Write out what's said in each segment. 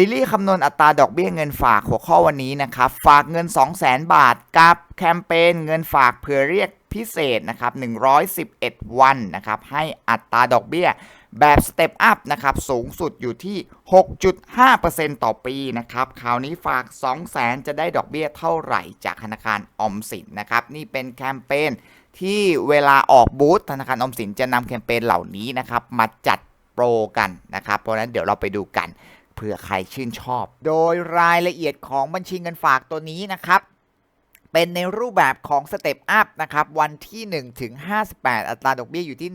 ซีรีส์คำนวณอัตราดอกเบี้ยเงินฝากหัวข้อวันนี้นะครับฝากเงิน 200,000 บาทกับแคมเปญเงินฝากเผื่อเรียกพิเศษนะครับ111 วันนะครับให้อัตราดอกเบี้ยแบบสเต็ปอัพนะครับสูงสุดอยู่ที่ 6.5%ต่อปีนะครับคราวนี้ฝาก 200,000 จะได้ดอกเบี้ยเท่าไหร่จากธนาคารออมสินนะครับนี่เป็นแคมเปญที่เวลาออกบูธธนาคารออมสินจะนำแคมเปญเหล่านี้นะครับมาจัดโปรกันนะครับเพราะนั้นเดี๋ยวเราไปดูกัน เผื่อใครชื่นชอบ โดยรายละเอียดของบัญชีเงินฝากตัวนี้นะครับ เป็นในรูปแบบของสเต็ปอัพนะครับ วันที่ 1 ถึง 58 อัตราดอกเบี้ยอยู่ที่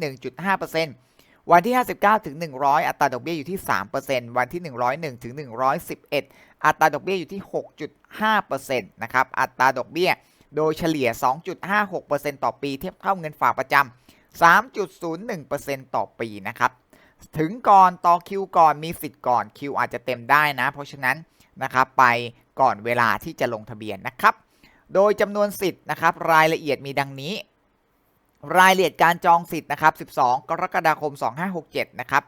1.5%วันที่ 59 ถึง 100 อัตราดอกเบี้ยอยู่ที่ 3%วันที่ 101 ถึง 111 อัตราดอกเบี้ยอยู่ที่ 6.5%นะครับ อัตราดอกเบี้ยโดยเฉลี่ย 2.56%ต่อปีเทียบเท่าเงินฝากประจำ3.01%ต่อปีนะครับ ถึงก่อนต่อคิวก่อนมีสิทธิ์ก่อนคิวอาจจะเต็มได้นะ เพราะฉะนั้นนะครับไปก่อนเวลาที่จะลงทะเบียนนะครับ โดยจำนวนสิทธิ์นะครับ รายละเอียดมีดังนี้ รายละเอียดการจองสิทธิ์นะครับ 12 กรกฎาคม 2567 นะครับ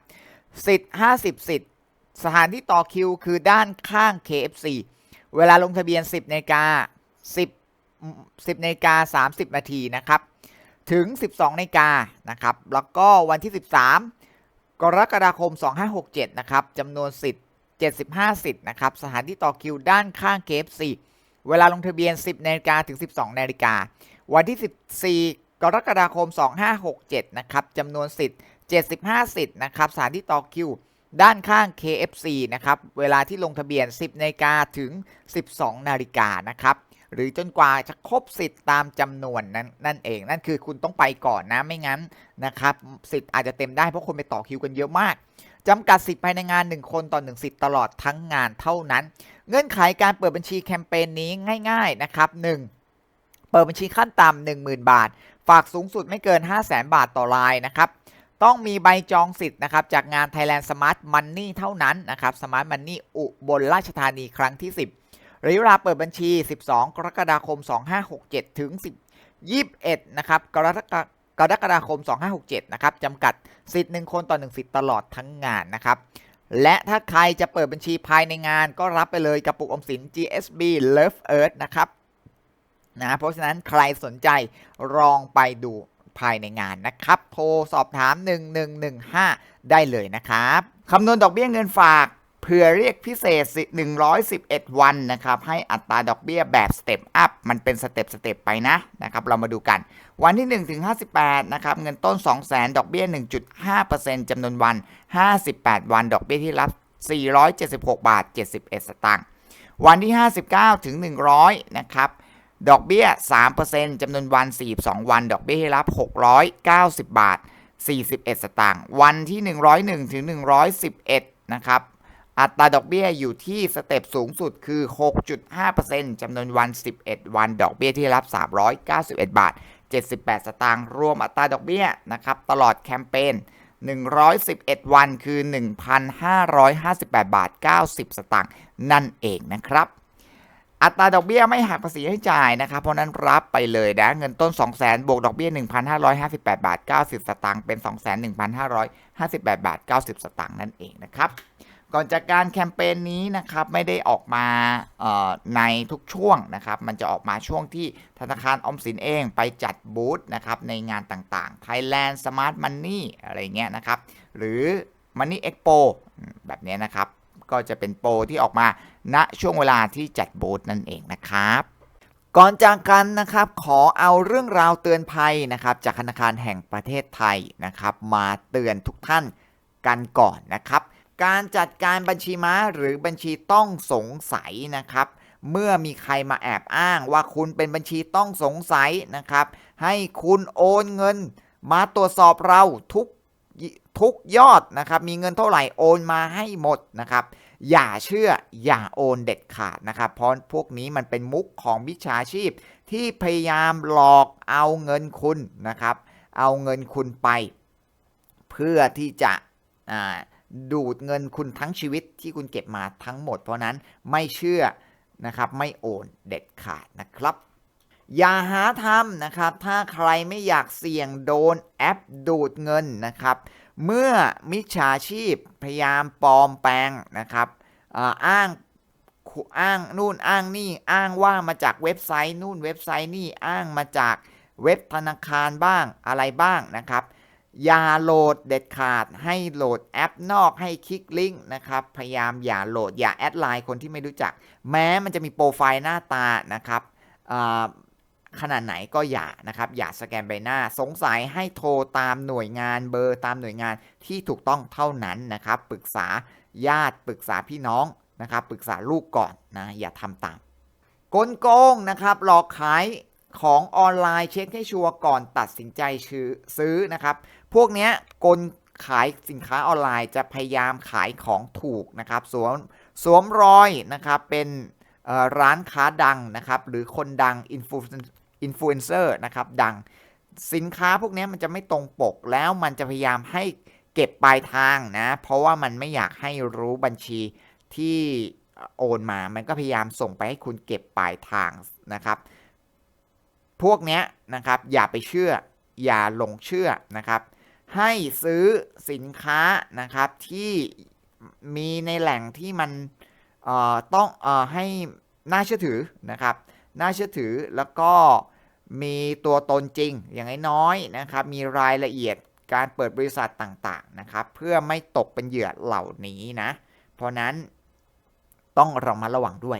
สิทธิ์ 50 สิทธิ์ สถานที่ต่อคิว คือด้านข้าง KFC เวลาลงทะเบียน 10นาฬิกา10 10นาฬิกา30 นาทีนะครับ ถึง 12นาฬิกานะครับ แล้วก็วันที่ 13 กรกฎาคม 2567 นะครับจำนวนสิทธิ์ 75 สิทธิ์นะครับ สถานที่ต่อคิวด้านข้าง KFC เวลาลงทะเบียน 10นาฬิกาถึง 12นาฬิกา วันที่ 14 กรกฎาคม 2567 นะครับจำนวนสิทธิ์ 75 สิทธิ์นะครับ สถานที่ต่อคิวด้านข้าง KFC นะครับ เวลาที่ลงทะเบียน 10นาฬิกาถึง 12นาฬิกานะครับ หรือจนกว่าจะครบสิทธิ์ตามจำนวนนั้นนั่นเอง นั่นคือคุณต้องไปก่อนนะไม่งั้นนะครับสิทธิ์อาจจะเต็มได้เพราะคนไปต่อคิวกันเยอะมากจำกัดสิทธิ์ภายในงาน 1 คนต่อ1สิทธิ์ตลอดทั้งงานเท่านั้น เงื่อนไขการเปิดบัญชีแคมเปญนี้ง่าย ๆนะครับ 1. เปิดบัญชีขั้นต่ำ10,000 บาท ฝากสูงสุดไม่เกิน 500,000บาทต่อรายนะครับต้องมีใบจองสิทธิ์นะครับจากงาน Thailand Smart Money เท่านั้นนะครับ Smart Money อุบลราชธานีครั้งที่ 10 ระยะเวลาเปิดบัญชี 12 กรกฎาคม 2567 ถึง 21 นะครับ กรกฎากรกฎาคม 2567 นะครับจำกัดสิทธิ์ 1 คนต่อ 1 สิทธิ์ตลอดทั้งงานนะครับ และถ้าใครจะเปิดบัญชีภายในงานก็รับไปเลยกระปุกออมสิน GSB Love Earth นะครับนะเพราะฉะนั้นใครสนใจลองไปดูภายในงานนะครับ โทรสอบถาม 1115 ได้เลยนะครับ คำนวณดอกเบี้ยเงินฝาก เพื่อเรียกพิเศษ 111 วันนะครับ ให้อัตราดอกเบี้ยแบบสเต็ปอัพมันเป็นสเต็ปสเต็ปไปนะนะครับ เรามาดูกัน วันที่1ถึง58 นะครับ เงินต้น 200,000 ดอกเบี้ย 1.5%จำนวนวัน 58 วัน ดอกเบี้ยที่รับ 476 บาท 71 สตางค์ วันที่ 59 ถึง 100 นะครับ ดอกเบี้ย 3%จำนวนวัน 42 วัน ดอกเบี้ยที่รับ 690 บาท 41 สตางค์ วันที่ 101 ถึง 111 นะครับ อัตราดอกเบี้ยอยู่ที่สเต็ปสูงสุดคือ 6.5%จำนวนวัน 11 วัน ดอกเบี้ยที่รับ 391 บาท 78 สตางค์ รวมอัตราดอกเบี้ยนะครับ ตลอดแคมเปญ 111 วันคือ 1,558 บาท 90 สตางค์ นั่นเองนะครับ อัตราดอกเบี้ยไม่หักภาษีให้จ่ายนะครับ เพราะนั้นรับไปเลยนะ เงินต้น 200,000 บวกดอกเบี้ย 1,558 บาท 90 สตางค์ เป็น 2,1,558 บาท 90 สตางค์ นั่นเองนะครับ ก่อนจากการแคมเปญนี้นะครับไม่ได้ออกมาในทุกช่วงนะครับ มันจะออกมาช่วงที่ธนาคารอมสินเองไปจัดบูธนะครับในงานต่างๆ Thailand Smart Money อะไรเงี้ยนะครับ หรือ Money Expo แบบนี้นะครับ ก็จะเป็นโปรที่ออกมาณช่วงเวลาที่จัดบูธนั่นเองนะครับก่อนจากกันนะครับขอเอาเรื่องราวเตือนภัยนะครับจากธนาคารแห่งประเทศไทยนะครับ มาเตือนทุกท่านกันก่อนนะครับ การจัดการบัญชีม้าหรือบัญชีต้องสงสัยนะครับ เมื่อมีใครมาแอบอ้างว่าคุณเป็นบัญชีต้องสงสัยนะครับ ให้คุณโอนเงิน มาตรวจสอบเราทุกทุกยอดนะครับ มีเงินเท่าไหร่โอนมาให้หมดนะครับ อย่าเชื่ออย่าโอนเด็ดขาดนะครับ เพราะพวกนี้มันเป็นมุกของมิจฉาชีพ ที่พยายามหลอกเอาเงินคุณนะครับ เอาเงินคุณไป เพื่อที่จะ ดูดเงินคุณทั้งชีวิตที่คุณเก็บมาทั้งหมด เพราะนั้นไม่เชื่อนะครับไม่โอนเด็ดขาดนะครับ อย่าหาทำนะครับ ถ้าใครไม่อยากเสี่ยงโดนแอปดูดเงินนะครับ เมื่อมิจฉาชีพพยายามปลอมแปลงนะครับอ,อ้างอ้างนู่นอ้างนี่อ้างว่ามาจากเว็บไซต์นู่นเว็บไซต์นี่อ้างมาจากเว็บธนาคารบ้างอะไรบ้างนะครับ อย่าโหลดเด็ดขาดให้โหลดแอปนอกให้คลิกลิงก์นะครับ พยายามอย่าโหลดอย่าแอดไลน์คนที่ไม่รู้จัก แม้มันจะมีโปรไฟล์หน้าตานะครับขนาดไหนก็อย่านะครับ อย่าสแกนใบหน้า สงสัยให้โทรตามหน่วยงานเบอร์ตามหน่วยงานที่ถูกต้องเท่านั้นนะครับ ปรึกษาญาติปรึกษาพี่น้องนะครับ ปรึกษาลูกก่อนนะอย่าทำตามกลโกงนะครับหลอกขายของออนไลน์เช็คให้ชัวร์ก่อนตัดสินใจซื้อนะครับ พวกเนี้ยกลขายสินค้าออนไลน์จะพยายามขายของถูกนะครับสวมสวมรอยนะครับเป็นร้านค้าดังนะครับ หรือคนดังอินฟลูอิเอนเซอร์นะครับดังสินค้าพวกนี้มันจะไม่ตรงปกแล้วมันจะพยายามให้เก็บปลายทางนะ เพราะว่ามันไม่อยากให้รู้บัญชีที่โอนมา มันก็พยายามส่งไปให้คุณเก็บปลายทางนะครับ พวกนี้นะครับอย่าไปเชื่ออย่าหลงเชื่อนะครับ ให้ซื้อสินค้านะครับที่มีในแหล่งที่มันต้องเอ่อให้น่าเชื่อถือนะครับ น่าเชื่อถือแล้วก็มีตัวตนจริงอย่างน้อยๆนะครับ มีรายละเอียดการเปิดบริษัทต่างๆนะครับ เพื่อไม่ตกเป็นเหยื่อเหล่านี้นะ เพราะนั้นต้องระมัดระวังด้วย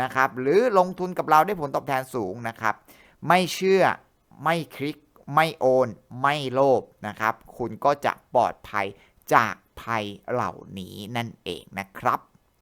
นะครับ หรือลงทุนกับเราได้ผลตอบแทนสูงนะครับ ไม่เชื่อไม่คลิก ไม่โอน ไม่โลภนะครับ คุณก็จะปลอดภัยจากภัยเหล่านี้นั่นเองนะครับ